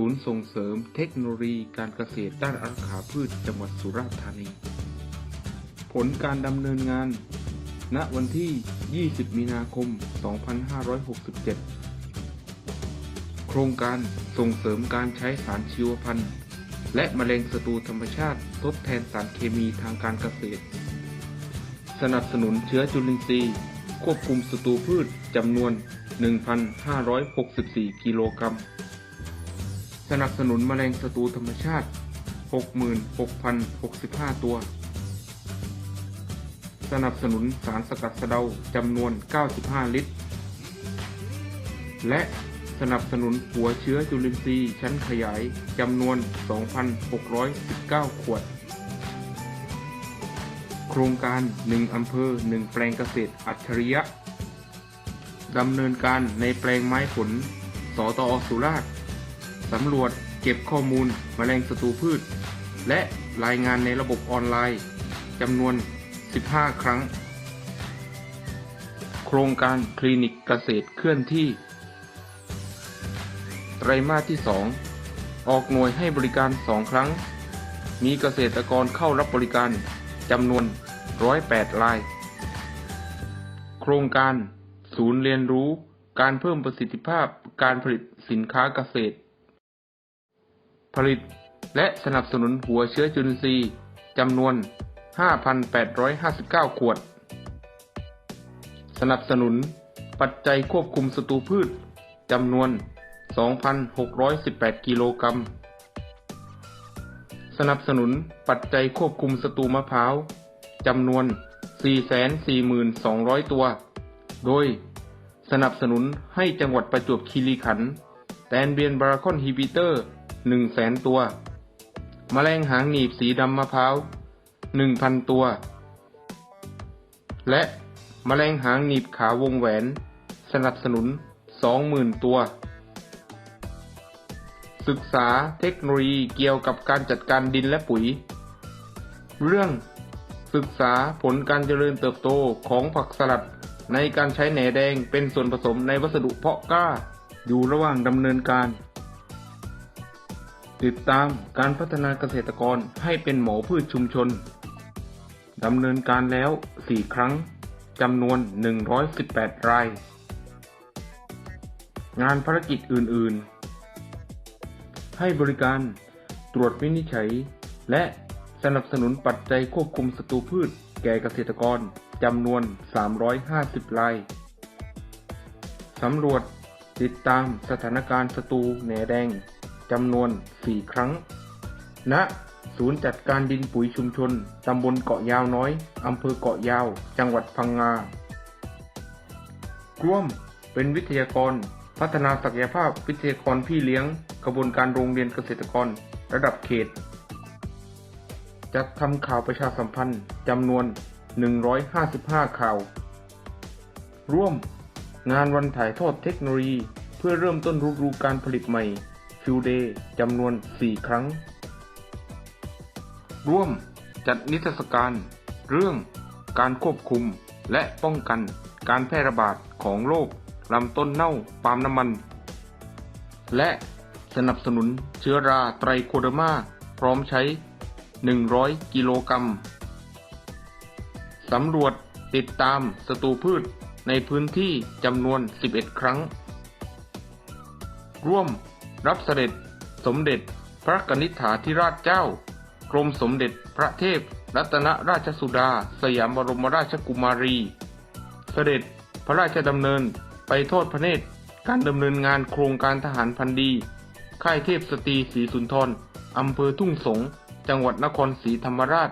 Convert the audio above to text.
ศูนย์ส่งเสริมเทคโนโลยีการเกษตรด้านอาขาพืชจังหวัดสุราษฎร์ธานี ผลการดำเนินงาน ณ วันที่ 20 มีนาคม 2567 โครงการส่งเสริมการใช้สารชีวพันธุ์ และแมลงศัตรูธรรมชาติทดแทนสารเคมีทางการเกษตร สนับสนุนเชื้อจุลินทรีย์ ควบคุมศัตรูพืชจำนวน 1,564 กิโลกรัม สนับสนุนแมลงศัตรูธรรมชาติ 66,065 ตัว สนับสนุนสารสกัดสะเดาจำนวน 95 ลิตร และสนับสนุนหัวเชื้อจุลินทรีย์ชั้นขยายจำนวน 2,619 ขวด โครงการ 1 อำเภอ 1 แปลงเกษตรอัจฉริยะ ดำเนินการในแปลงไม้ผล สตอสุราษฎร์ สำรวจเก็บข้อมูลแมลงศัตรูพืช และรายงานในระบบออนไลน์จำนวน 15 ครั้ง โครงการคลินิกเกษตรเคลื่อนที่ ไตรมาสที่ 2 ออกหน่วยให้บริการ 2 ครั้ง มีเกษตรกรเข้ารับบริการจำนวน 108 ราย โครงการศูนย์เรียนรู้การเพิ่มประสิทธิภาพการผลิตสินค้าเกษตร ผลิต และสนับสนุนหัวเชื้อจุลินทรีย์จำนวน 5,859 ขวด สนับสนุนปัจจัยควบคุมศัตรูพืชจำนวน 2,618 กิโลกรัม สนับสนุนปัจจัยควบคุมศัตรูมะพร้าวจำนวน 442,200 ตัว โดยสนับสนุนให้จังหวัดประจวบคีรีขันธ์แตนเบียนบาราคอนฮีบิเตอร์ 100,000ตัวแมลงหางหนีบสีดำมะพร้าว1,000ตัว และแมลงหางหนีบขาวงแหวน สนับสนุน20,000ตัว ศึกษาเทคโนโลยีเกี่ยวกับการจัดการดินและปุ๋ย เรื่องศึกษาผลการเจริญเติบโตของผักสลัดในการใช้แหนแดงเป็นส่วนผสมในวัสดุเพาะกล้า อยู่ระหว่างดำเนินการ ติดตามการพัฒนาเกษตรกรให้เป็นหมอพืชชุมชน ดำเนินการแล้ว 4 ครั้ง จำนวน 118 ราย งานภารกิจอื่น ๆ ให้บริการตรวจวินิจฉัย และสนับสนุนปัจจัยควบคุมศัตรูพืชแก่เกษตรกรจำนวน 350 ราย สำรวจติดตามสถานการณ์ศัตรูแหนแดง จำนวน 4 ครั้ง ณ ศูนย์จัดการดินปุ๋ยชุมชน ตำบลเกาะยาวน้อย อำเภอเกาะยาว จังหวัดพังงาร่วมเป็นวิทยากร พัฒนาศักยภาพวิทยากรพี่เลี้ยงกระบวนการโรงเรียนเกษตรกร ระดับเขต จัดทำข่าวประชาสัมพันธ์จำนวน 155 ข่าว ร่วมงานวันถ่ายทอดเทคโนโลยี เพื่อเริ่มต้นฤดูการผลิตใหม่ ฟิวเดย์จำนวน 4 ครั้ง ร่วมจัดนิทรรศการ เรื่องการควบคุมและป้องกันการแพร่ระบาดของโรคลำต้นเน่าปาล์มน้ำมัน และสนับสนุนเชื้อราไตรโคเดอร์มาพร้อมใช้ 100 กิโลกรัมสำรวจติดตามศัตรูพืชในพื้นที่จำนวน 11 ครั้ง ร่วม รับเสด็จสมเด็จพระกนิษฐาธิราชเจ้า กรมสมเด็จพระเทพรัตนราชสุดา สยามบรมราชกุมารี เสด็จพระราชดำเนินไปโทอดพระเนตรการดำเนินงานโครงการทหารพันดี ค่ายเทพสตรีศรีสุนทรอำเภอทุ่งสง จังหวัดนครศรีธรรมราช